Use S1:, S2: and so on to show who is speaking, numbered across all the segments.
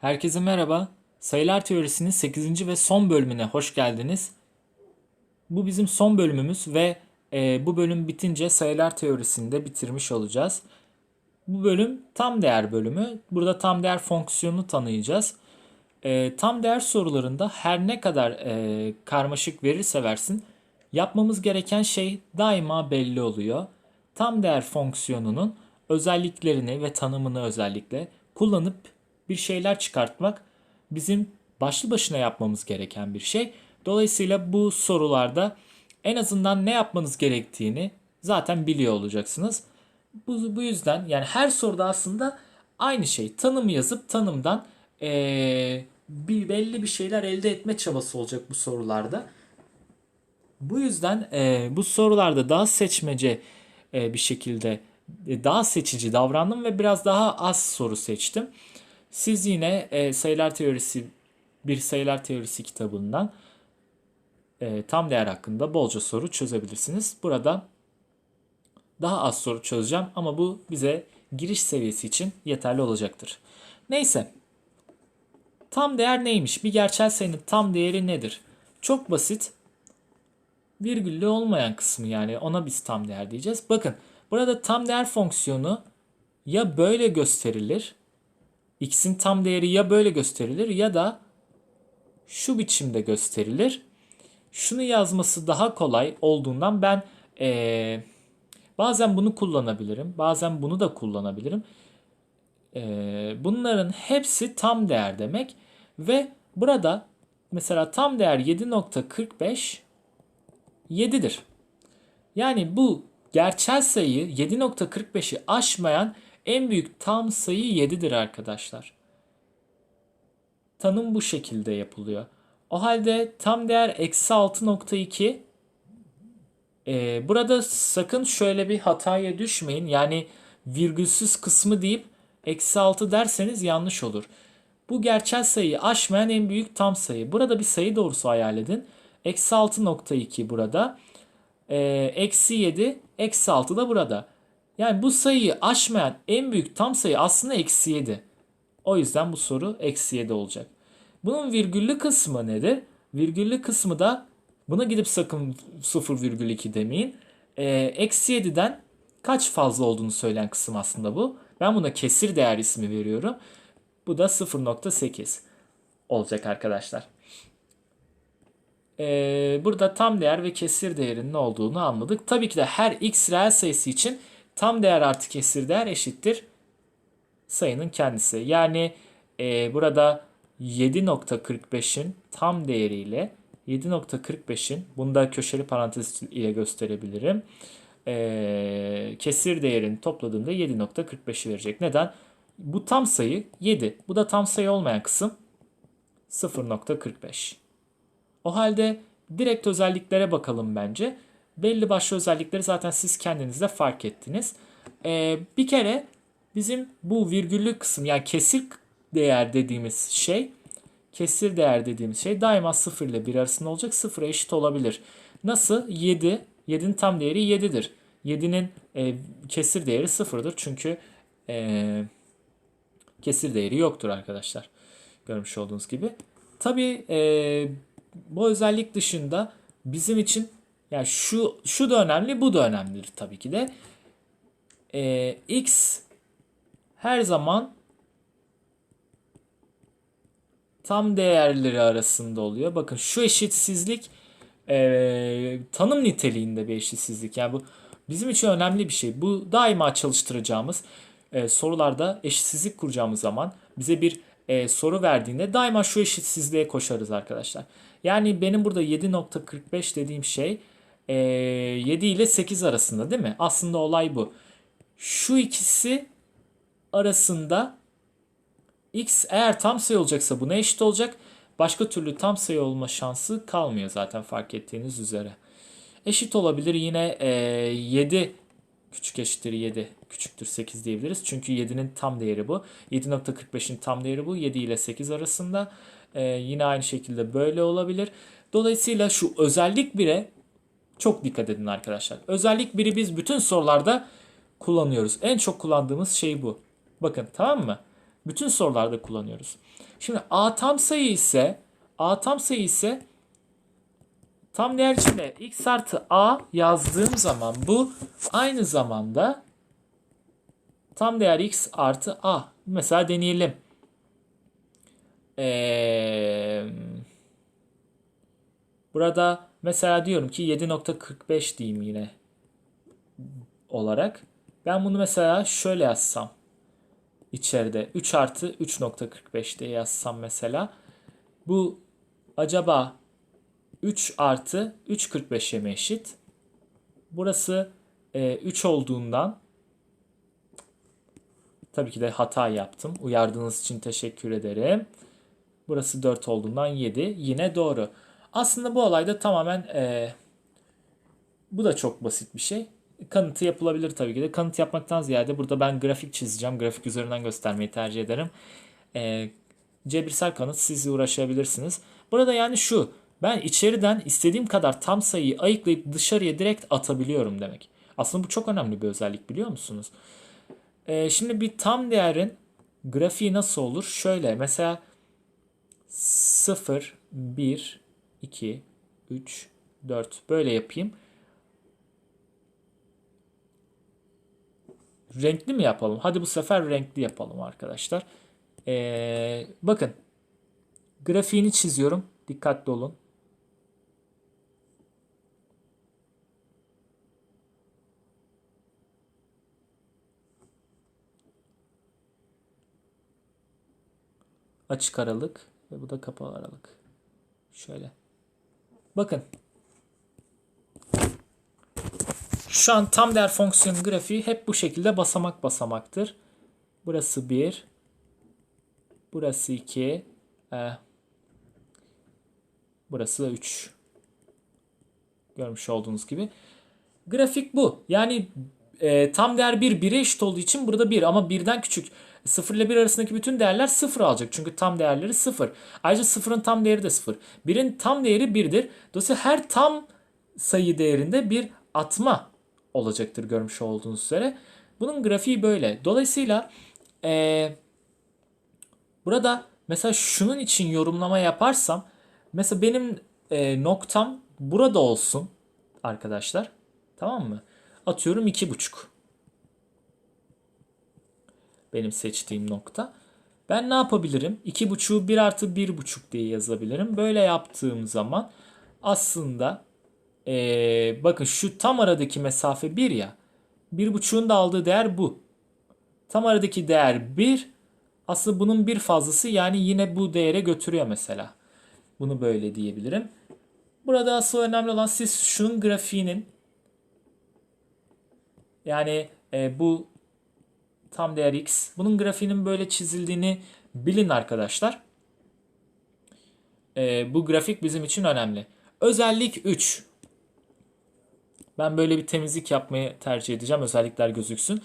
S1: Herkese merhaba. Sayılar teorisinin 8. ve son bölümüne hoş geldiniz. Bu bizim son bölümümüz ve e, bu bölüm bitince sayılar teorisini de bitirmiş olacağız. Bu bölüm tam değer bölümü. Burada tam değer fonksiyonunu tanıyacağız. E, tam değer sorularında her ne kadar e, karmaşık verirse versin yapmamız gereken şey daima belli oluyor. Tam değer fonksiyonunun özelliklerini ve tanımını özellikle kullanıp bir şeyler çıkartmak bizim başlı başına yapmamız gereken bir şey. Dolayısıyla bu sorularda en azından ne yapmanız gerektiğini zaten biliyor olacaksınız. Bu, bu yüzden yani her soruda aslında aynı şey. Tanımı yazıp tanımdan eee, bir belli bir şeyler elde etme çabası olacak bu sorularda. Bu yüzden e, bu sorularda daha seçmece e, bir şekilde e, daha seçici davrandım ve biraz daha az soru seçtim. Siz yine e, sayılar teorisi bir sayılar teorisi kitabından e, tam değer hakkında bolca soru çözebilirsiniz. Burada daha az soru çözeceğim ama bu bize giriş seviyesi için yeterli olacaktır. Neyse. Tam değer neymiş? Bir gerçel sayının tam değeri nedir? Çok basit virgüllü olmayan kısmı yani ona biz tam değer diyeceğiz. Bakın burada tam değer fonksiyonu ya böyle gösterilir. X'in tam değeri ya böyle gösterilir ya da şu biçimde gösterilir. Şunu yazması daha kolay olduğundan ben eee, bazen bunu kullanabilirim. Bazen bunu da kullanabilirim. Eee, bunların hepsi tam değer demek. Ve burada mesela tam değer 7.45 7'dir. Yani bu gerçel sayı 7.45'i aşmayan en büyük tam sayı 7'dir arkadaşlar. Tanım bu şekilde yapılıyor. O halde tam değer eksi 6.2 ee, burada sakın şöyle bir hataya düşmeyin. Yani virgülsüz kısmı deyip eksi 6 derseniz yanlış olur. Bu gerçel sayıyı aşmayan en büyük tam sayı. Burada bir sayı doğrusu hayal edin. Eksi 6.2 burada. Ee, eksi 7, eksi 6 da burada. Yani bu sayıyı aşmayan en büyük tam sayı aslında eksi 7. O yüzden bu soru eksi 7 olacak. Bunun virgüllü kısmı nedir? Virgüllü kısmı da buna gidip sakın 0,2 demeyin. Ee, eksi 7'den kaç fazla olduğunu söyleyen kısım aslında bu. Ben buna kesir değer ismi veriyorum. Bu da 0.8 olacak arkadaşlar. Ee, burada tam değer ve kesir değerinin ne olduğunu anladık. Tabii ki de her x reel sayısı için tam değer artı kesir değer eşittir sayının kendisi. Yani e, burada 7.45'in tam değeriyle 7.45'in bunu da köşeli parantez ile gösterebilirim. E, kesir değerini topladığımda 7.45'i verecek. Neden? Bu tam sayı 7. Bu da tam sayı olmayan kısım 0.45. O halde direkt özelliklere bakalım bence. Belli başlı özellikleri zaten siz kendiniz de fark ettiniz. Ee, bir kere bizim bu virgüllü kısım yani kesir değer dediğimiz şey kesir değer dediğimiz şey daima 0 ile 1 arasında olacak. 0'a eşit olabilir. Nasıl? 7. 7'nin tam değeri 7'dir. 7'nin e, kesir değeri 0'dır. Çünkü e, kesir değeri yoktur arkadaşlar. Görmüş olduğunuz gibi. Tabii e, bu özellik dışında bizim için yani şu şu da önemli, bu da önemlidir tabii ki de. Ee, x her zaman tam değerleri arasında oluyor. Bakın şu eşitsizlik e, tanım niteliğinde bir eşitsizlik. Yani bu bizim için önemli bir şey. Bu daima çalıştıracağımız e, sorularda eşitsizlik kuracağımız zaman bize bir e, soru verdiğinde daima şu eşitsizliğe koşarız arkadaşlar. Yani benim burada 7.45 dediğim şey e, 7 ile 8 arasında değil mi? Aslında olay bu. Şu ikisi arasında x eğer tam sayı olacaksa buna eşit olacak. Başka türlü tam sayı olma şansı kalmıyor zaten fark ettiğiniz üzere. Eşit olabilir yine e, 7 küçük eşittir 7 küçüktür 8 diyebiliriz. Çünkü 7'nin tam değeri bu. 7.45'in tam değeri bu. 7 ile 8 arasında. Ee, yine aynı şekilde böyle olabilir. Dolayısıyla şu özellik 1'e çok dikkat edin arkadaşlar. Özellik 1'i biz bütün sorularda kullanıyoruz. En çok kullandığımız şey bu. Bakın tamam mı? Bütün sorularda kullanıyoruz. Şimdi a tam sayı ise a tam sayı ise tam değer içinde x artı a yazdığım zaman bu aynı zamanda tam değer x artı a. Mesela deneyelim. Ee, burada mesela diyorum ki 7.45 diyeyim yine olarak. Ben bunu mesela şöyle yazsam içeride 3 artı 3.45 diye yazsam mesela bu acaba 3 artı 3.45'e mi eşit? Burası e, 3 olduğundan tabii ki de hata yaptım. Uyardığınız için teşekkür ederim. Burası 4 olduğundan 7. Yine doğru. Aslında bu olayda tamamen e, bu da çok basit bir şey. Kanıtı yapılabilir tabii ki de. Kanıt yapmaktan ziyade burada ben grafik çizeceğim. Grafik üzerinden göstermeyi tercih ederim. E, cebirsel kanıt siz uğraşabilirsiniz. Burada yani şu. Ben içeriden istediğim kadar tam sayıyı ayıklayıp dışarıya direkt atabiliyorum demek. Aslında bu çok önemli bir özellik biliyor musunuz? E, şimdi bir tam değerin grafiği nasıl olur? Şöyle mesela 0, 1, 2, 3, 4 böyle yapayım. Renkli mi yapalım? Hadi bu sefer renkli yapalım arkadaşlar. Ee, bakın. Grafiğini çiziyorum. Dikkatli olun. Açık aralık ve bu da kapalı aralık. Şöyle. Bakın. Şu an tam değer fonksiyonun grafiği hep bu şekilde basamak basamaktır. Burası 1. Burası 2. E, burası da 3. Görmüş olduğunuz gibi. Grafik bu. Yani e, tam değer 1 1'e eşit olduğu için burada 1 ama 1'den küçük. 0 ile 1 arasındaki bütün değerler 0 alacak. Çünkü tam değerleri 0. Ayrıca 0'ın tam değeri de 0. 1'in tam değeri 1'dir. Dolayısıyla her tam sayı değerinde bir atma olacaktır görmüş olduğunuz üzere. Bunun grafiği böyle. Dolayısıyla ee, burada mesela şunun için yorumlama yaparsam mesela benim e, noktam burada olsun arkadaşlar. Tamam mı? Atıyorum 2,5 benim seçtiğim nokta. Ben ne yapabilirim? 2.5'u 1 artı 1.5 diye yazabilirim. Böyle yaptığım zaman aslında ee, bakın şu tam aradaki mesafe 1 ya. 1.5'un da aldığı değer bu. Tam aradaki değer 1. Aslında bunun bir fazlası yani yine bu değere götürüyor mesela. Bunu böyle diyebilirim. Burada asıl önemli olan siz şunun grafiğinin yani e, bu tam değer x. Bunun grafiğinin böyle çizildiğini bilin arkadaşlar. E, bu grafik bizim için önemli. Özellik 3. Ben böyle bir temizlik yapmayı tercih edeceğim. Özellikler gözüksün.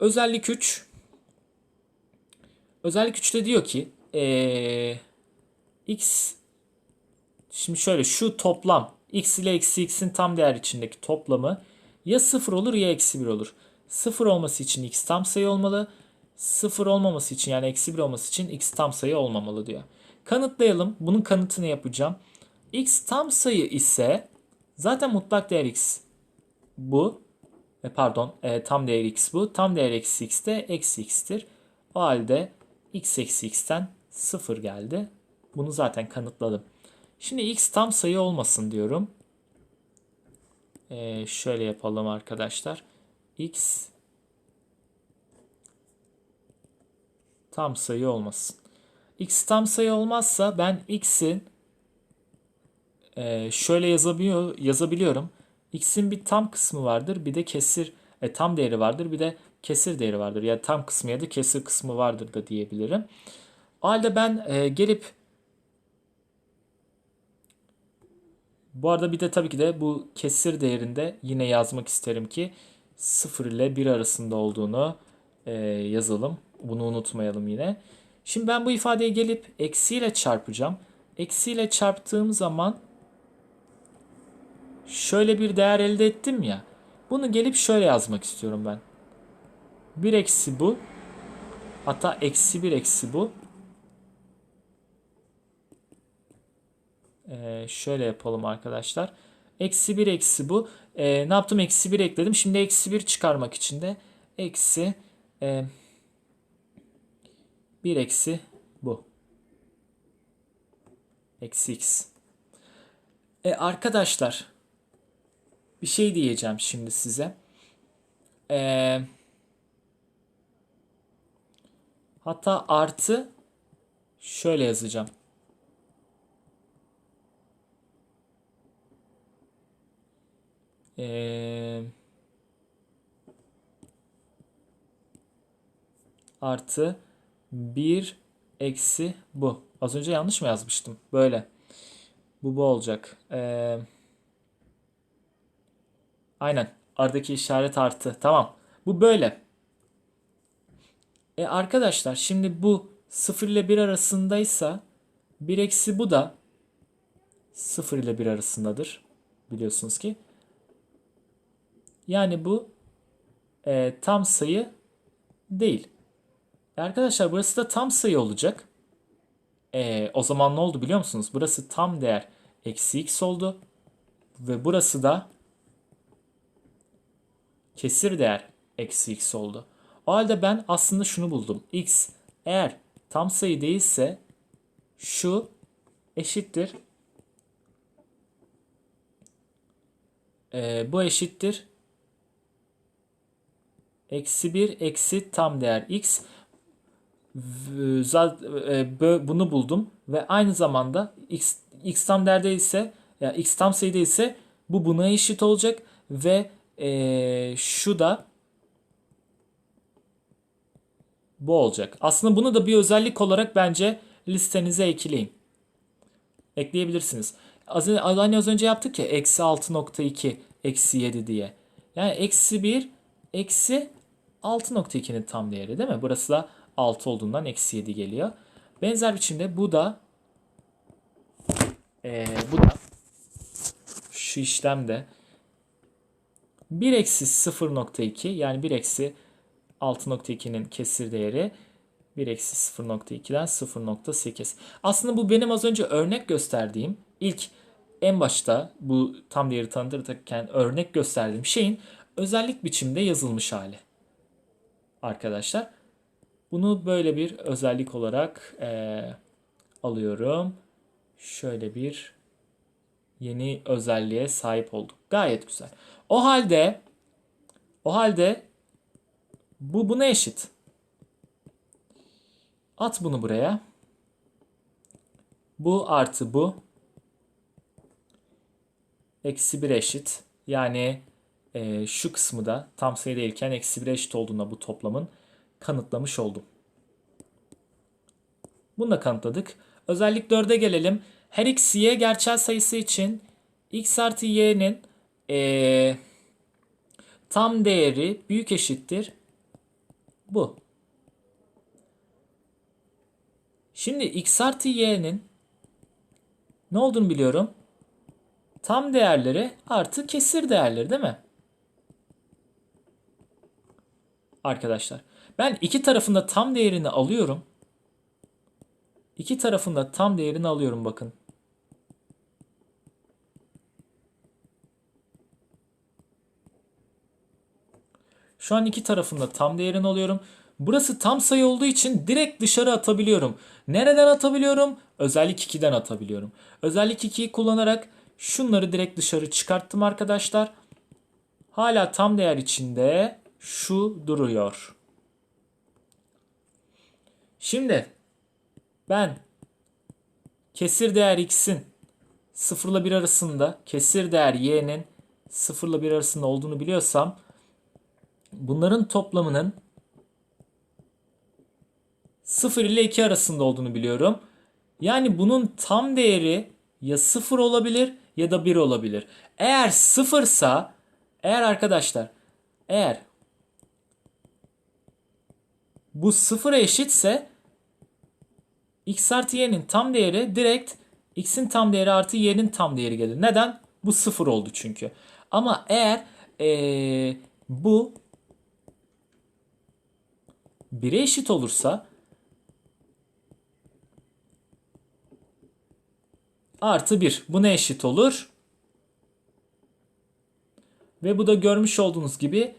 S1: Özellik 3. Özellik 3'te diyor ki ee, x şimdi şöyle şu toplam x ile eksi x'in tam değer içindeki toplamı ya 0 olur ya eksi 1 olur. 0 olması için x tam sayı olmalı. 0 olmaması için yani eksi 1 olması için x tam sayı olmamalı diyor. Kanıtlayalım. Bunun kanıtını yapacağım. x tam sayı ise zaten mutlak değer x bu. E, pardon e, tam değer x bu. Tam değer eksi x de eksi x'tir. O halde x eksi x'ten 0 geldi. Bunu zaten kanıtladım. Şimdi x tam sayı olmasın diyorum. E, şöyle yapalım arkadaşlar x tam sayı olmasın. x tam sayı olmazsa ben x'in e, şöyle yazabiliyor, yazabiliyorum. x'in bir tam kısmı vardır bir de kesir e, tam değeri vardır bir de kesir değeri vardır. Ya yani tam kısmı ya da kesir kısmı vardır da diyebilirim. O halde ben e, gelip bu arada bir de tabii ki de bu kesir değerinde yine yazmak isterim ki 0 ile 1 arasında olduğunu e, yazalım. Bunu unutmayalım yine. Şimdi ben bu ifadeyi gelip eksiyle çarpacağım. Eksiyle çarptığım zaman şöyle bir değer elde ettim ya. Bunu gelip şöyle yazmak istiyorum ben. 1 eksi bu Hatta eksi 1 eksi bu. Ee, şöyle yapalım arkadaşlar. Eksi 1 eksi bu. Ee, ne yaptım? Eksi 1 ekledim. Şimdi eksi 1 çıkarmak için de eksi e, 1 eksi bu. Eksi x. E, arkadaşlar bir şey diyeceğim şimdi size. E, hatta artı şöyle yazacağım. Eee artı 1 eksi bu. Az önce yanlış mı yazmıştım? Böyle. Bu bu olacak. Ee, aynen. Aradaki işaret artı. Tamam. Bu böyle. E arkadaşlar şimdi bu 0 ile 1 arasındaysa 1 eksi bu da 0 ile 1 arasındadır. Biliyorsunuz ki. Yani bu e, tam sayı değil. Arkadaşlar burası da tam sayı olacak. Ee, o zaman ne oldu biliyor musunuz? Burası tam değer eksi x oldu. Ve burası da kesir değer eksi x oldu. O halde ben aslında şunu buldum. x eğer tam sayı değilse şu eşittir. Ee, bu eşittir. Eksi 1 eksi tam değer x. E, bunu buldum ve aynı zamanda x, x tam değerde ise ya x tam sayıda ise bu buna eşit olacak ve e, şu da bu olacak. Aslında bunu da bir özellik olarak bence listenize ekleyin. Ekleyebilirsiniz. Az, hani az önce yaptık ya eksi 6.2 eksi 7 diye. Yani eksi 1 eksi 6.2'nin tam değeri değil mi? Burası da 6 olduğundan eksi 7 geliyor. Benzer biçimde bu da ee, bu da şu işlemde 1 eksi 0.2 yani 1 eksi 6.2'nin kesir değeri 1 eksi 0.2'den 0.8. Aslında bu benim az önce örnek gösterdiğim ilk en başta bu tam değeri tanıtırken örnek gösterdiğim şeyin özellik biçimde yazılmış hali. Arkadaşlar. Bunu böyle bir özellik olarak e, alıyorum. Şöyle bir yeni özelliğe sahip olduk. Gayet güzel. O halde o halde bu buna eşit. At bunu buraya. Bu artı bu. Eksi 1 eşit. Yani e, şu kısmı da tam sayı değilken eksi 1 eşit olduğunda bu toplamın kanıtlamış oldum. Bunu da kanıtladık. Özellik 4'e gelelim. Her x y gerçel sayısı için x artı y'nin ee, tam değeri büyük eşittir bu. Şimdi x artı y'nin ne olduğunu biliyorum. Tam değerleri artı kesir değerleri değil mi? Arkadaşlar. Ben iki tarafında tam değerini alıyorum. İki tarafında tam değerini alıyorum bakın. Şu an iki tarafında tam değerini alıyorum. Burası tam sayı olduğu için direkt dışarı atabiliyorum. Nereden atabiliyorum? Özellik 2'den atabiliyorum. Özellik 2'yi kullanarak şunları direkt dışarı çıkarttım arkadaşlar. Hala tam değer içinde şu duruyor. Şimdi ben kesir değer x'in 0 ile 1 arasında kesir değer y'nin 0 ile 1 arasında olduğunu biliyorsam bunların toplamının 0 ile 2 arasında olduğunu biliyorum. Yani bunun tam değeri ya 0 olabilir ya da 1 olabilir. Eğer 0 ise eğer arkadaşlar eğer bu 0'a eşitse x artı y'nin tam değeri direkt x'in tam değeri artı y'nin tam değeri gelir. Neden? Bu sıfır oldu çünkü. Ama eğer ee, bu 1'e eşit olursa artı 1. Bu ne eşit olur? Ve bu da görmüş olduğunuz gibi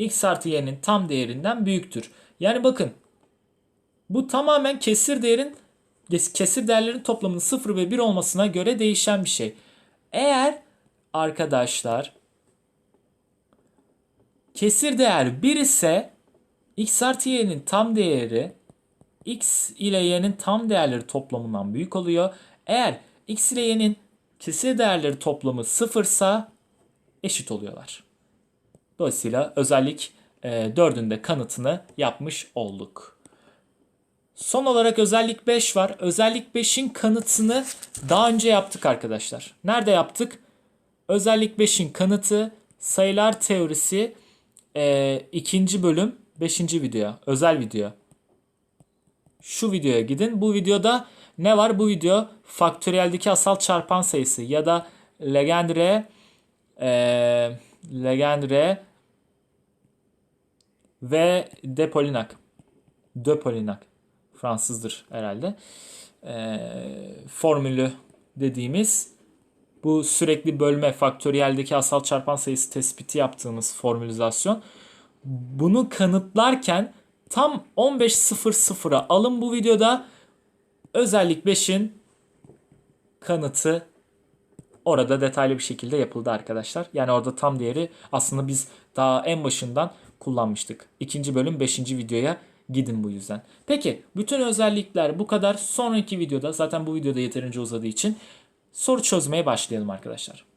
S1: x artı y'nin tam değerinden büyüktür. Yani bakın bu tamamen kesir değerin kesir değerlerin toplamının 0 ve 1 olmasına göre değişen bir şey. Eğer arkadaşlar kesir değer 1 ise x artı y'nin tam değeri x ile y'nin tam değerleri toplamından büyük oluyor. Eğer x ile y'nin kesir değerleri toplamı 0 ise eşit oluyorlar. Dolayısıyla özellik e, 4'ün de kanıtını yapmış olduk. Son olarak özellik 5 var. Özellik 5'in kanıtını daha önce yaptık arkadaşlar. Nerede yaptık? Özellik 5'in kanıtı sayılar teorisi e, ikinci bölüm 5. video. Özel video. Şu videoya gidin. Bu videoda ne var? Bu video faktöriyeldeki asal çarpan sayısı ya da Legendre e, Legendre ve De Polignac. De Polignac. Fransızdır herhalde. E, formülü dediğimiz bu sürekli bölme faktöriyeldeki asal çarpan sayısı tespiti yaptığımız formülizasyon. Bunu kanıtlarken tam 15.00'a alın bu videoda özellik 5'in kanıtı orada detaylı bir şekilde yapıldı arkadaşlar. Yani orada tam değeri aslında biz daha en başından kullanmıştık. İkinci bölüm 5. videoya gidin bu yüzden. Peki bütün özellikler bu kadar. Sonraki videoda zaten bu videoda yeterince uzadığı için soru çözmeye başlayalım arkadaşlar.